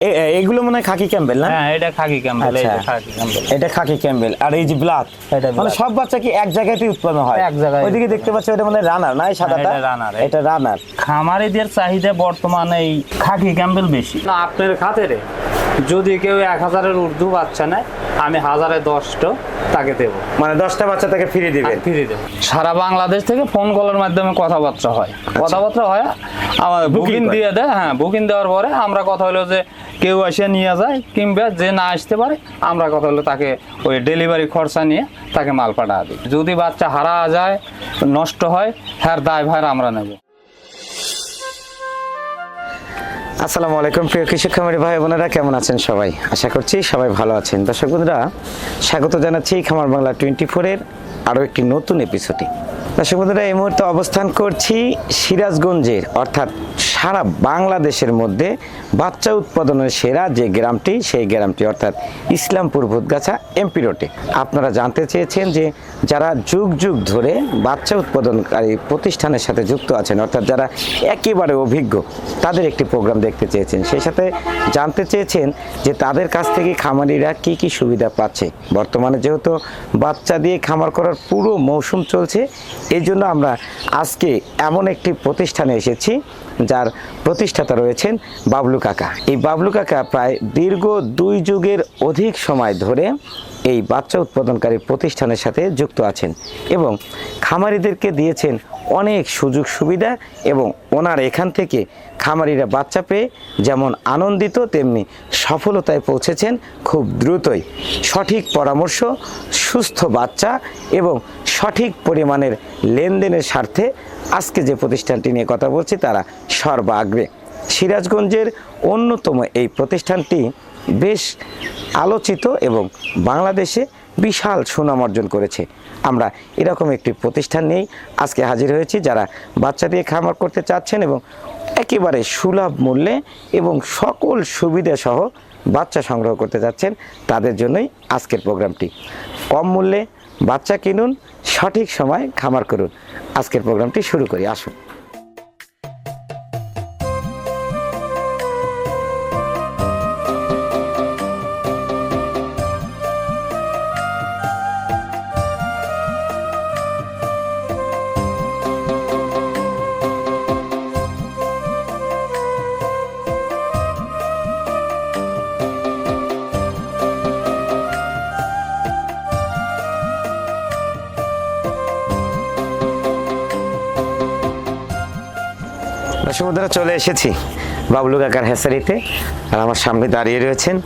এ- এ- এগুলো মনে হয় খাকি ক্যাম্বেল না? হ্যাঁ এটা খাকি ক্যাম্বেল আচ্ছা। এটা খাকি ক্যাম্বেল। এটা খাকি ক্যাম্বেল। আর এই যে এটা মানে সব বাচ্চা কি এক জায়গাতেই উৎপন্ন হয়? এক জায়গায়। ওইদিকে দেখতে পাচ্ছি ওটা মানে রানার না এই সাদাটা? এটা এটা রানার খামারিদের চাহিদা বর্তমানে এই খাকি ক্যাম্বেল বেশি। না আপনার খাতেরে যদি কেউ এক হাজারের উর্দু বাচ্চা নেয় আমি হাজারে দশটা তাকে দেবো। মানে দশটা বাচ্চা তাকে ফিরে দিবেন? ফিরে দেবো। সারা বাংলাদেশ থেকে ফোন কলের মাধ্যমে কথাবার্তা হয়। কথাবার্তা হয় আমার বুকিং দিয়ে দেয় হ্যাঁ বুকিং দেওয়ার পরে আমরা কথা হলো যে কেউ এসে নিয়ে যায় কিংবা যে না আসতে পারে আমরা কথা হলো তাকে ওই ডেলিভারি খরচা নিয়ে তাকে মাল পাঠা দিই। যদি বাচ্চা হারা যায় নষ্ট হয় হ্যাঁ দায় ভার আমরা নেব। আসসালামু আলাইকুম, প্রিয় কৃষক খামারি ভাই বোনেরা, কেমন আছেন সবাই? আশা করছি সবাই ভালো আছেন। দর্শক বন্ধুরা, স্বাগত জানাচ্ছি খামার বাংলা টোয়েন্টি ফোরের আরও একটি নতুন এপিসোডে দর্শক বন্ধুরা, এই মুহূর্তে অবস্থান করছি সিরাজগঞ্জের, অর্থাৎ সারা বাংলাদেশের মধ্যে বাচ্চা উৎপাদনের সেরা যে গ্রামটি, সেই গ্রামটি অর্থাৎ ইসলামপুর ভূতগাছা এমপি রোডে আপনারা জানতে চেয়েছেন যে যারা যুগ যুগ ধরে বাচ্চা উৎপাদনকারী প্রতিষ্ঠানের সাথে যুক্ত আছেন, অর্থাৎ যারা একেবারে অভিজ্ঞ, তাদের একটি প্রোগ্রাম দেখতে চেয়েছেন। সেই সাথে জানতে চেয়েছেন যে তাদের কাছ থেকে খামারিরা কি কি সুবিধা পাচ্ছে। বর্তমানে যেহেতু বাচ্চা দিয়ে খামার করার পুরো মৌসুম চলছে এই জন্য আমরা আজকে এমন একটি প্রতিষ্ঠানে এসেছি যার প্রতিষ্ঠাতা রয়েছেন বাবলু কাকা। এই বাবলু কাকা প্রায় দীর্ঘ দুই যুগের অধিক সময় ধরে এই বাচ্চা উৎপাদনকারী প্রতিষ্ঠানের সাথে যুক্ত আছেন এবং খামারিদেরকে দিয়েছেন অনেক সুযোগ সুবিধা এবং ওনার এখান থেকে খামারিরা বাচ্চা পেয়ে যেমন আনন্দিত, তেমনি সফলতায় পৌঁছেছেন খুব দ্রুতই। সঠিক পরামর্শ, সুস্থ বাচ্চা এবং সঠিক পরিমাণের লেনদেনের স্বার্থে আজকে যে প্রতিষ্ঠানটি নিয়ে কথা বলছি তারা সর্বাগ্রে। সিরাজগঞ্জের অন্যতম এই প্রতিষ্ঠানটি বেশ আলোচিত এবং বাংলাদেশে বিশাল সুনাম অর্জন করেছে। আমরা এরকম একটি প্রতিষ্ঠান নিয়েই আজকে হাজির হয়েছি, যারা বাচ্চা দিয়ে খামার করতে চাচ্ছেন এবং একেবারে সুলভ মূল্যে এবং সকল সুবিধা সহ বাচ্চা সংগ্রহ করতে যাচ্ছেন তাদের জন্যই আজকের প্রোগ্রামটি। কম মূল্যে বাচ্চা কিনুন, সঠিক সময় খামার করুন। আজকের প্রোগ্রামটি শুরু করি, আসুন। দর্শকরা চলে এসেছি বাবলু কাকার হেসারিতে। আর আমার সামনে দাঁড়িয়ে রয়েছেন।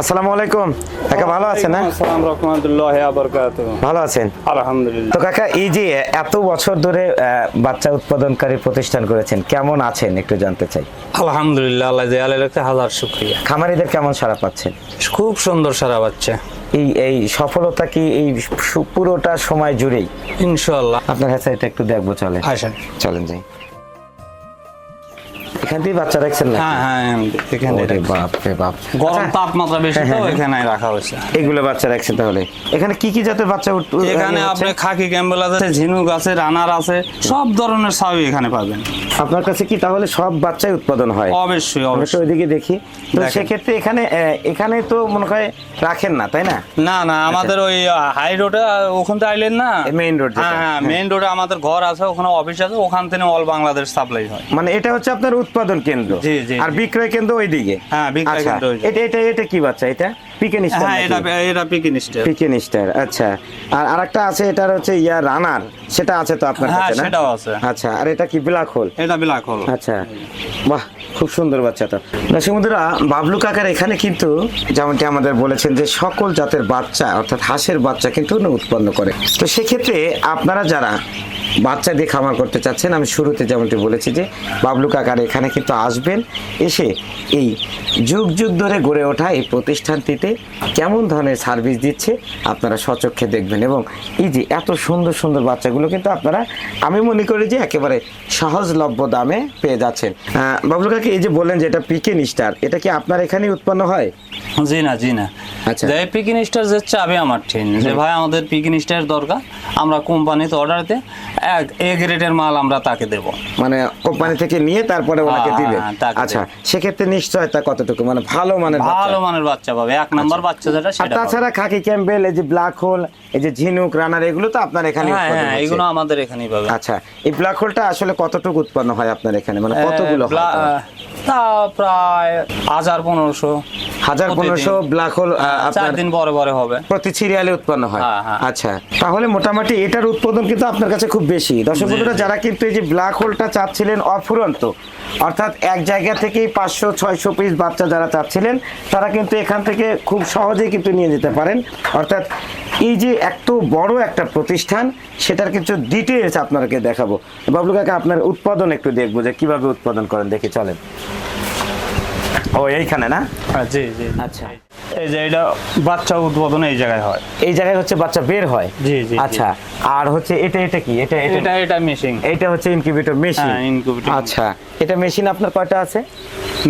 আসসালামু আলাইকুম। কাকা ভালো আছেন না আসসালাম রহমতুল্লাহ ভালো আছেন? আলহামদুলিল্লাহ। তো কাকা এই যে এত বছর ধরে বাচ্চা উৎপাদনকারী প্রতিষ্ঠান করেছেন কেমন আছেন একটু জানতে চাই? আলহামদুলিল্লাহ আল্লাহ দেয়ালে রাখতে হাজার শুক্রিয়া। খামারিদের কেমন সারা পাচ্ছেন? খুব সুন্দর সারা বাচ্চা এই এই সফলতা কি এই পুরোটা সময় জুড়েই? ইনশাল্লাহ আপনার হেসারিটা একটু দেখব চলে আসেন। চলেন যাই। এখান থেকে বাচ্চা রাখছেন না হ্যাঁ হ্যাঁ এখানে বাপ রে বাপ। গরম আচ্ছা, তাপমাত্রা বেশি হ্যাঁ, তো হ্যাঁ। এখানে রাখা হয়েছে। এগুলো বাচ্চা রাখছেন তাহলে। এখানে কি কি জাতের বাচ্চা এখানে আপনি খাকি ক্যাম্বেল আছে ঝিনুক আছে রানার আছে সব ধরনের সাবই এখানে পাবেন। আপনার কাছে কি তাহলে সব বাচ্চাই উৎপাদন হয়? অবশ্যই অবশ্যই। ওইদিকে দেখি। তো সেক্ষেত্রে এখানে এখানে তো মনে হয় রাখেন না তাই না? না না আমাদের ওই হাই রোডে ওখান থেকে আইলেন না? মেইন রোড হ্যাঁ হ্যাঁ মেইন রোডে আমাদের ঘর আছে ওখানে অফিস আছে ওখান থেকে অল বাংলাদেশ সাপ্লাই হয়। মানে এটা হচ্ছে আপনার উৎপাদন কেন্দ্র জি, জি, আর বিক্রয় কেন্দ্র ওইদিকে? হ্যাঁ, বিক্রয় আচ্ছা, কেন্দ্র এটা এটা এটা কি বাচ্চা এটা? পিকেন হ্যাঁ এটা এটা পিকিন স্টার আচ্ছা। আর আরেকটা আছে এটার হচ্ছে ইয়া রানার সেটা আছে তো আপনার হ্যাঁ কাছে না? সেটাও আছে। আচ্ছা আর এটা কি ব্ল্যাক হোল এটা ব্ল্যাক হল আচ্ছা বাহ খুব সুন্দর বাচ্চাটা। দর্শক বন্ধুরা বাবলু কাকার এখানে কিন্তু যেমনটি আমাদের বলেছেন যে সকল জাতের বাচ্চা অর্থাৎ হাঁসের বাচ্চা কিন্তু উৎপন্ন করে। তো সেক্ষেত্রে আপনারা যারা বাচ্চা দিয়ে খামার করতে চাচ্ছেন আমি শুরুতে যেমনটি বলেছি যে বাবলু কাকার এখানে কিন্তু আসবেন এসে এই যুগ যুগ ধরে গড়ে ওঠা এই প্রতিষ্ঠানটিতে কেমন ধরনের সার্ভিস দিচ্ছে আপনারা সচক্ষে দেখবেন এবং এই যে এত সুন্দর সুন্দর বাচ্চাগুলো কিন্তু আপনারা আমি মনে করি যে একেবারে সহজলভ্য দামে পেয়ে যাচ্ছেন। বাবলু কাকা এই যে বললেন যে এটা পিকেন স্টার এটা কি আপনার এখানেই উৎপন্ন হয়? জি না জি না। আচ্ছা। যে পিকিন স্টার যে চাবে আমার ঠিক যে ভাই আমাদের পিকিন স্টার দরকার আমরা কোম্পানিতে অর্ডার দিই এ গ্রেডের মাল আমরা তাকে দেব। মানে কোম্পানি থেকে নিয়ে তারপরে ওনাকে হ্যাঁ, হ্যাঁ, আচ্ছা সেক্ষেত্রে নিশ্চয়তা কতটুকু? মানে ভালো মানের ভালো মানের বাচ্চা পাবে এক নাম্বার বাচ্চা যেটা সেটা তাছাড়া খাকি ক্যাম্বেল এই যে ব্ল্যাক হোল এই যে ঝিনুক রানার এগুলো তো আপনার এখানে হ্যাঁ হ্যাঁ এগুলো আমাদের এখানেই পাবে। আচ্ছা এই ব্ল্যাক হোলটা আসলে কতটুকু উৎপন্ন হয় আপনার এখানে? মানে কতগুলো তা প্রায় হাজার পনেরোশো। হাজার। পনেরোশো ব্ল্যাক হোল আপনার দিন পরে পরে হবে। প্রতি সিরিয়ালে উৎপন্ন হয়। হ্যাঁ, হ্যাঁ। আচ্ছা তাহলে মোটামুটি এটার উৎপাদন কিন্তু আপনার কাছে খুব বেশি। দর্শক বন্ধুরা যারা কিন্তু এই যে ব্ল্যাক হোলটা চাচ্ছিলেন অফুরন্ত অর্থাৎ এক জায়গা থেকেই পাঁচশো ছয়শো পিস বাচ্চা যারা চাচ্ছিলেন তারা কিন্তু এখান থেকে খুব সহজেই কিন্তু নিয়ে যেতে পারেন। অর্থাৎ এই যে এত বড় একটা প্রতিষ্ঠান সেটার কিছু ডিটেলস আপনাকে দেখাবো। বাবলু কাকা আপনার উৎপাদন একটু দেখব যে কীভাবে উৎপাদন করেন দেখি চলেন। ও এইখানে না? হ্যাঁ, জি জি। আচ্ছা। এই যে এটা বাচ্চা উদ্বোধন এই জায়গায় হয়। এই জায়গায় হচ্ছে বাচ্চা বের হয়? জি, জি। আচ্ছা। আর হচ্ছে এটা এটা কি? এটা এটা এটা এটা মেশিং এটা হচ্ছে ইনকিউবেটর মেশিন হ্যাঁ, incubator আচ্ছা এটা মেশিন আপনার কয়টা আছে?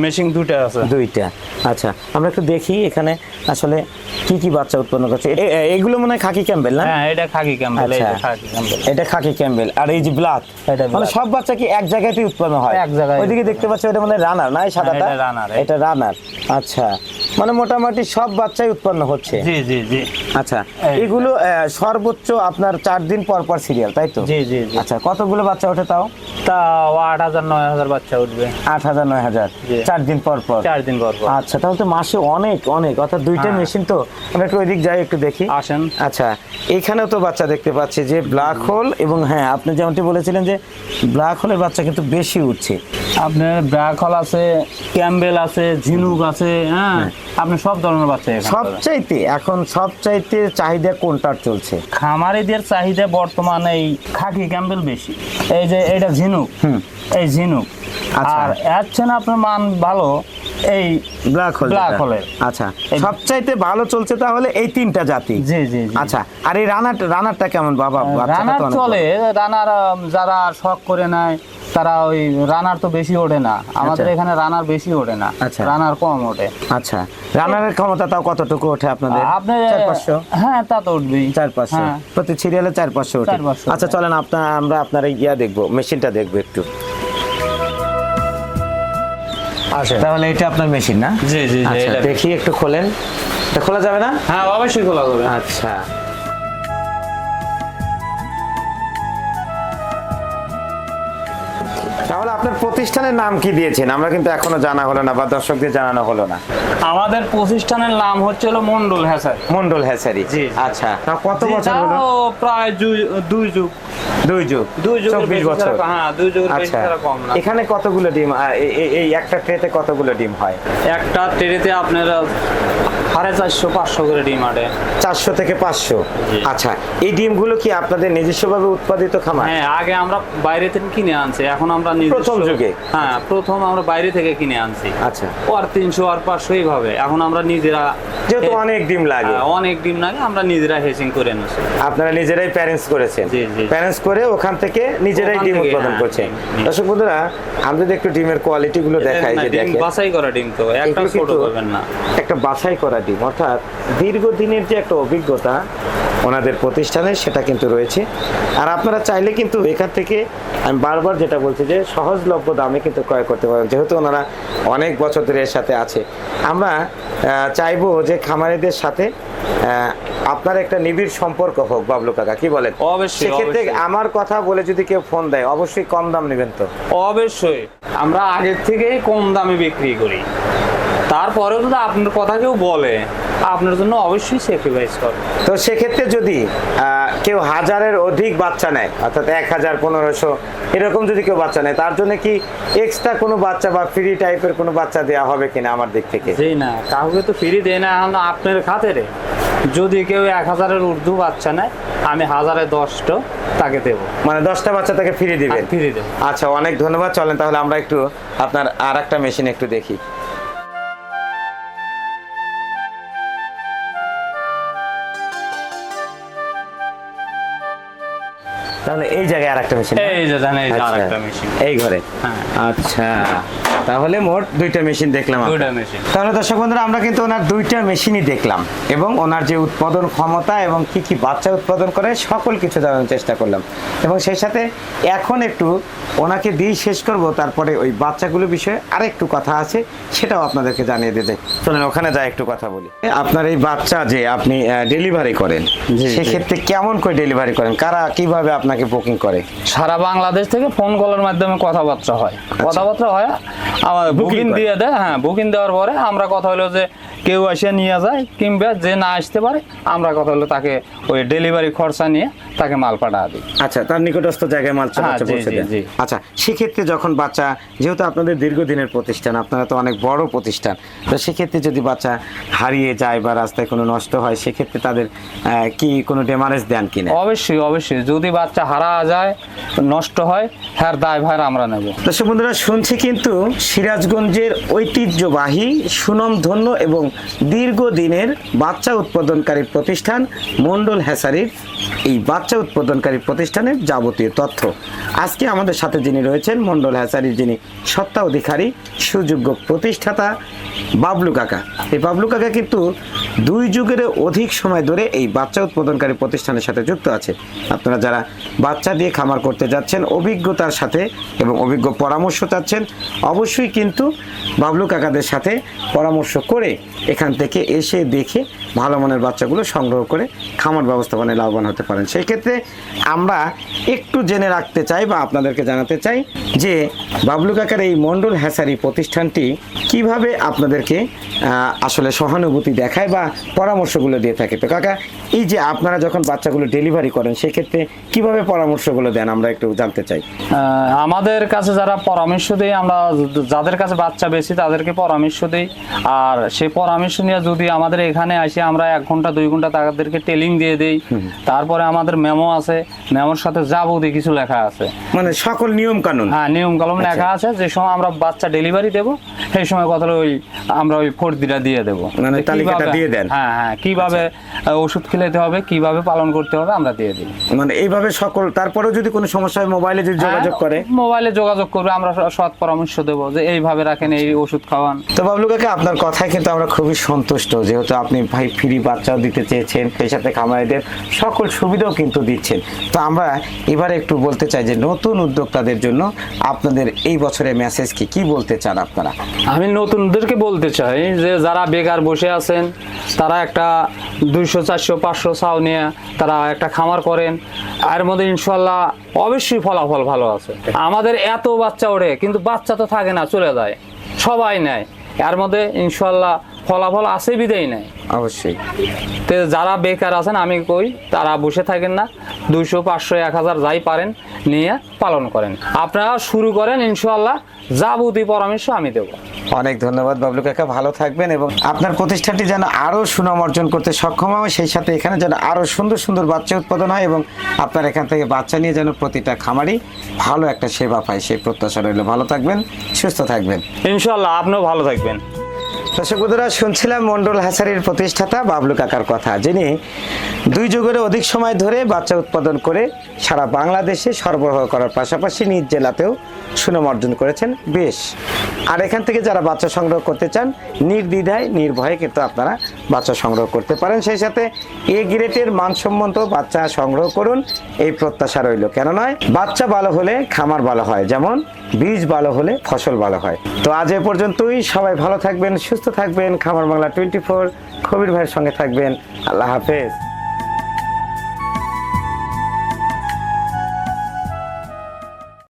মেশিং দুটো আছে। দুইটা। আচ্ছা আমরা একটু দেখি এখানে আসলে কি কি বাচ্চা উৎপন্ন করছে। এগুলো মনে হয় খাকি ক্যাম্বেল না? হ্যাঁ এটা খাকি ক্যাম্বেল আচ্ছা। এটা খাকি ক্যাম্বেল। এটা খাকি ক্যাম্বেল। আর এই যে ব্লাক এটা মানে সব বাচ্চা কি এক জায়গাতেই উৎপন্ন হয়? এক জায়গায়। ওইদিকে দেখতে পাচ্ছি এটা মানে রানার না এই সাদাটা? এটা runner, এটা রানার আচ্ছা মানে মোটামুটি সব বাচ্চাই উৎপন্ন হচ্ছে। জি জি জি। আচ্ছা এগুলো সর্বোচ্চ আপনার চার দিন পর পর সিরিয়াল তাই তো? জি জি জি। আচ্ছা কতগুলো বাচ্চা ওঠে তাও? তাও আট হাজার নয় হাজার বাচ্চা উঠবে। আট হাজার নয় হাজার। চার দিন পর পর? চার দিন পর পর। আচ্ছা তাহলে তো মাসে অনেক অনেক। অর্থাৎ দুইটা হ্যাঁ। মেশিন তো। আমরা একটু ওইদিক যাই একটু দেখি। আসেন। আচ্ছা এখানেও তো বাচ্চা দেখতে পাচ্ছি যে ব্ল্যাক হোল এবং হ্যাঁ আপনি যেমনটি বলেছিলেন যে ব্ল্যাক হোলের বাচ্চা কিন্তু বেশি উঠছে। আপনার ব্র্যাক হল আছে ক্যাম্বেল আছে ঝিনুক আছে হ্যাঁ? আপনি সব ধরনের বাচ্চা এখানে। সবচাইতে এখন সবচাইতে চাহিদা কোনটার চলছে? খামারিদের চাহিদা বর্তমানে এই খাকি ক্যাম্বেল বেশি। এই যে এটা ঝিনুক। এই ঝিনুক। আচ্ছা। আর চেয়ে আপনার মান ভালো এই ব্ল্যাক হোল ব্ল্যাক। হোলের। আচ্ছা। সবচাইতে ভালো চলছে তাহলে এই তিনটা জাতি। জি জি আচ্ছা। আর এই রানার রানারটা কেমন বাবা? রানার অনেক চলে। রানার যারা শখ করে নেয় তারা ওই রানার তো বেশি ওঠে না। আমাদের আচ্ছা। এখানে রানার বেশি ওঠে না। আচ্ছা। রানার কম ওঠে। আচ্ছা। রানারের ক্ষমতা তাও কতটুকু ওঠে আপনাদের? আপনি চার পাঁচশো হ্যাঁ তা তো উঠবেই। চার পাঁচশো হ্যাঁ। প্রতি সিরিয়ালে চার পাঁচশো ওঠে। আচ্ছা চলেন আপনার আমরা আপনার এই ইয়া দেখব মেশিনটা দেখব একটু। তাহলে এটা আপনার মেশিন না? জি জি আচ্ছা এটা দেখি একটু খোলেন। এটা খোলা যাবে না? হ্যাঁ অবশ্যই খোলা যাবে। আচ্ছা। আপনার প্রতিষ্ঠানের নাম কি দিয়েছেন? আমরা কিন্তু এখনও জানা হলো না বা দর্শকদের জানানো হলো না। আমাদের প্রতিষ্ঠানের নাম হচ্ছিল মন্ডল হ্যাঁ স্যার মন্ডল হ্যাসারি জি। আচ্ছা। তা কত বছর হলো? প্রায় দুই- যুগ। দুই যুগ। দুই যুগের চব্বিশ বছর। হ্যাঁ দুই যুগের আচ্ছা। কম না। এখানে কতগুলো ডিম? এই একটা ট্রেতে কতগুলো ডিম হয়? একটা ট্রেতে আপনার সাড়ে চারশো পাঁচশো করে ডিম আটে। চারশো থেকে পাঁচশো? আচ্ছা এই ডিমগুলো কি আপনাদের নিজস্বভাবে উৎপাদিত খামার? হ্যাঁ আগে আমরা বাইরে থেকে কিনে আনছি এখন আমরা প্রথম যুগে? হ্যাঁ প্রথম আমরা বাইরে থেকে কিনে আনছি। আচ্ছা। ও আর তিনশো আর পাঁচশো এইভাবে এখন আমরা নিজেরা যেহেতু অনেক ডিম লাগে। হ্যাঁ, অনেক ডিম লাগে আমরা নিজেরা হেচিং করে আপনারা নিজেরাই প্যারেন্টস করেছেন। প্যারেন্টস করে ওখান থেকে নিজেরাই ডিম উৎপাদন হ্যাঁ, করছেন। জি। দর্শক বন্ধুরা আমরা যদি একটু ডিমের কোয়ালিটি গুলো দেখাই যে দেখেন। বাছাই করা ডিম তো একটা ছোট পাবেন না। একটা বাছাই করা ডিম। অর্থাৎ দীর্ঘদিনের যে একটা অভিজ্ঞতা ওনাদের প্রতিষ্ঠানে সেটা কিন্তু রয়েছে। আর আপনারা চাইলে কিন্তু এখান থেকে আমি বারবার যেটা বলছি যে সহজলভ্য দামে কিন্তু ক্রয় করতে পারেন যেহেতু ওনারা অনেক বছর ধরে এর সাথে আছে। আমরা চাইব যে খামারিদের সাথে আপনার একটা নিবিড় সম্পর্ক হোক বাবলু কাকা কি বলেন? অবশ্যই, সেক্ষেত্রে আমার কথা বলে যদি কেউ ফোন দেয় অবশ্যই কম দাম নেবেন তো? অবশ্যই। আমরা আগের থেকেই কম দামে বিক্রি করি। তারপরেও যদি আপনার কথা কেউ বলে। আপনার জন্য অবশ্যই স্যাক্রিফাইস করবে তো সেক্ষেত্রে যদি কেউ হাজারের অধিক বাচ্চা নেয় অর্থাৎ এক হাজার পনেরোশো এরকম যদি কেউ বাচ্চা নেয় তার জন্য কি এক্সট্রা কোনো বাচ্চা বা ফ্রি টাইপের কোনো বাচ্চা দেওয়া হবে কিনা আমার দিক থেকে? যেই না কাউকে তো ফ্রি দেয় না এখন আপনার খাতেরে। যদি কেউ এক হাজারের উর্দু বাচ্চা নেয় আমি হাজারে দশটা তাকে দেবো। মানে দশটা বাচ্চা তাকে ফ্রি দিবেন? ফ্রি দেবো আচ্ছা অনেক ধন্যবাদ। চলেন তাহলে আমরা একটু আপনার আর একটা মেশিন একটু দেখি। তাহলে এই জায়গায় আর একটা মেশিন এই যে জানেন এই যে আরেকটা মেশিন এই ঘরে। হ্যাঁ। আচ্ছা তাহলে মোট দুইটা মেশিন দেখলাম। দুইটা মেশিন তাহলে দর্শক বন্ধুরা আমরা কিন্তু ওনার দুইটা মেশিনই দেখলাম এবং ওনার যে উৎপাদন ক্ষমতা এবং কি কি বাচ্চা উৎপাদন করে সকল কিছু জানার চেষ্টা করলাম। এবং সেই সাথে এখন একটু ওনাকে দিয়ে শেষ করব তারপরে ওই বাচ্চাগুলো বিষয়ে আরেকটু কথা আছে সেটাও আপনাদেরকে জানিয়ে দিতে। চলেন ওখানে যাই একটু কথা বলি। আপনার এই বাচ্চা যে আপনি ডেলিভারি করেন। সেক্ষেত্রে কেমন করে ডেলিভারি করেন? কারা কীভাবে আপনাকে বুকিং করে। সারা বাংলাদেশ থেকে ফোন কলের মাধ্যমে কথাবার্তা হয়। কথাবার্তা হয় আমার বুকিং দিয়ে দেয় হ্যাঁ বুকিং দেওয়ার পরে আমরা কথা হলো যে কেউ এসে নিয়ে যায় কিংবা যে না আসতে পারে আমরা কথা হলো তাকে ওই ডেলিভারি খরচা নিয়ে তাকে মাল পাঠা দিই। আচ্ছা তার নিকটস্থ জায়গায় মাল হ্যাঁ, পৌঁছে। আচ্ছা সেক্ষেত্রে যখন বাচ্চা যেহেতু আপনাদের দীর্ঘদিনের প্রতিষ্ঠান আপনারা তো অনেক বড় প্রতিষ্ঠান তো সেক্ষেত্রে যদি বাচ্চা হারিয়ে যায় বা রাস্তায় কোনো নষ্ট হয় সেক্ষেত্রে তাদের কি কোনো ডেমারেজ দেন কিনা? অবশ্যই অবশ্যই। যদি বাচ্চা হারা যায় নষ্ট হয় হ্যার দায় ভার আমরা নেব। দর্শক বন্ধুরা শুনছি কিন্তু সিরাজগঞ্জের ঐতিহ্যবাহী সুনামধন্য এবং দীর্ঘদিনের বাচ্চা উৎপাদনকারী প্রতিষ্ঠান মন্ডল হ্যাসারির এই বাচ্চা উৎপাদনকারী প্রতিষ্ঠানের যাবতীয় তথ্য। আজকে আমাদের সাথে যিনি রয়েছেন মন্ডল হ্যাসারির যিনি সত্তা অধিকারী সুযোগ্য প্রতিষ্ঠাতা বাবলু কাকা। এই বাবলু কাকা কিন্তু দুই যুগের অধিক সময় ধরে এই বাচ্চা উৎপাদনকারী প্রতিষ্ঠানের সাথে যুক্ত আছে। আপনারা যারা বাচ্চা দিয়ে খামার করতে যাচ্ছেন, অভিজ্ঞতার সাথে এবং অভিজ্ঞ পরামর্শ চাচ্ছেন, অবশ্যই কিন্তু বাবলু কাকাদের সাথে পরামর্শ করে এখান থেকে এসে দেখে ভালো মানের বাচ্চাগুলো সংগ্রহ করে খামার ব্যবস্থাপনায় লাভবান হতে পারেন। সেই ক্ষেত্রে আমরা একটু জেনে রাখতে চাই বা আপনাদেরকে জানাতে চাই যে বাবলু কাকার এই মন্ডল হ্যাসারি প্রতিষ্ঠানটি কীভাবে আপনাদেরকে আসলে সহানুভূতি দেখায় বা পরামর্শগুলো দিয়ে থাকে। তো কাকা, এই যে আপনারা যখন বাচ্চাগুলো ডেলিভারি করেন, সেক্ষেত্রে কীভাবে পরামর্শগুলো দেন? আমরা একটু জানতে চাই। আমাদের কাছে যারা পরামর্শ দেয়, আমরা যাদের কাছে বাচ্চা বেশি, তাদেরকে পরামর্শ দিই। আর সেই পরামর্শ নিয়ে যদি আমাদের এখানে আসে আমরা এক ঘণ্টা দুই ঘণ্টা তাদেরকে টেলিং দিয়ে দিই। তারপরে আমাদের মেমো আছে। মেমোর সাথে যাবতীয় কিছু লেখা আছে। মানে সকল নিয়ম কানুন হ্যাঁ নিয়ম কলম লেখা আছে। যে সময় আমরা বাচ্চা ডেলিভারি দেব সেই সময় কথা ওই আমরা ওই ফর্দিটা দিয়ে দেবো। মানে তালিকাটা দিয়ে দেন? হ্যাঁ হ্যাঁ কীভাবে ওষুধ খেলাতে হবে কীভাবে পালন করতে হবে আমরা দিয়ে দিই। মানে এইভাবে সকল তারপরেও যদি কোনো সমস্যা হয় মোবাইলে যদি যোগাযোগ হ্যাঁ, করে মোবাইলে যোগাযোগ করবে আমরা সৎ পরামর্শ দেবো যে এইভাবে রাখেন এই ওষুধ খাওয়ান। তো বাবলু কাকা আপনার কথায় কিন্তু আমরা খুবই সন্তুষ্ট যেহেতু আপনি ভাই ফ্রি বাচ্চাও দিতে চেয়েছেন সেই সাথে খামারিদের সকল সুবিধাও কিন্তু দিচ্ছেন। তো আমরা এবারে একটু বলতে চাই যে নতুন উদ্যোক্তাদের জন্য আপনাদের এই বছরের মেসেজ কি? কি বলতে চান আপনারা? আমি নতুনদেরকে বলতে চাই যে যারা বেকার বসে আছেন, তারা একটা দুইশো, চারশো, পাঁচশো চাও নিয়ে তারা একটা খামার করেন। আর মধ্যে ইনশাল্লাহ অবশ্যই ফলাফল ভালো আছে। আমাদের এত বাচ্চা ওড়ে, কিন্তু বাচ্চা তো থাকে না, চলে যায়। সবাই নেয়। এর মধ্যে ইনশাল্লাহ ফলাফল আছে বিদেই নেয় অবশ্যই। তো যারা বেকার আছেন আমি কই তারা বসে থাকেন না। দুইশো পাঁচশো এক হাজার যাই পারেন নিয়ে পালন করেন। আপনারা শুরু করেন ইনশাল্লাহ যাবতীয় পরামর্শ আমি দেবো। অনেক ধন্যবাদ বাবলু কাকা ভালো থাকবেন এবং আপনার প্রতিষ্ঠানটি যেন আরও সুনাম অর্জন করতে সক্ষম হয় সেই সাথে এখানে যেন আরও সুন্দর সুন্দর বাচ্চা উৎপাদন হয় এবং আপনার এখান থেকে বাচ্চা নিয়ে যেন প্রতিটা খামারই ভালো একটা সেবা পায় সেই প্রত্যাশা রইল। ভালো থাকবেন সুস্থ থাকবেন। ইনশাল্লাহ আপনিও ভালো থাকবেন। দর্শক বন্ধুরা, শুনছিলাম মন্ডল হাসারির প্রতিষ্ঠাতা বাবলু কাকার কথা, যিনি দুই যুগের অধিক সময় ধরে বাচ্চা উৎপাদন করে সারা বাংলাদেশে সরবরাহ করার পাশাপাশি নিজ জেলাতেও সুনাম অর্জন করেছেন। বেশ, আর এখান থেকে যারা বাচ্চা সংগ্রহ করতে চান, নির্দ্বিধায়, নির্ভয়ে কিন্তু আপনারা বাচ্চা সংগ্রহ করতে পারেন। সেই সাথে এ গ্রেটের মানসম্মত বাচ্চা সংগ্রহ করুন, এই প্রত্যাশা রইল। কেন নয়, বাচ্চা ভালো হলে খামার ভালো হয়, যেমন বীজ ভালো হলে ফসল ভালো হয়। তো আজ এ পর্যন্তই, সবাই ভালো থাকবেন সুস্থ থাকবেন। খামার বাংলা টোয়েন্টি ফোর খবির ভাইয়ের সঙ্গে থাকবেন। আল্লাহ হাফেজ।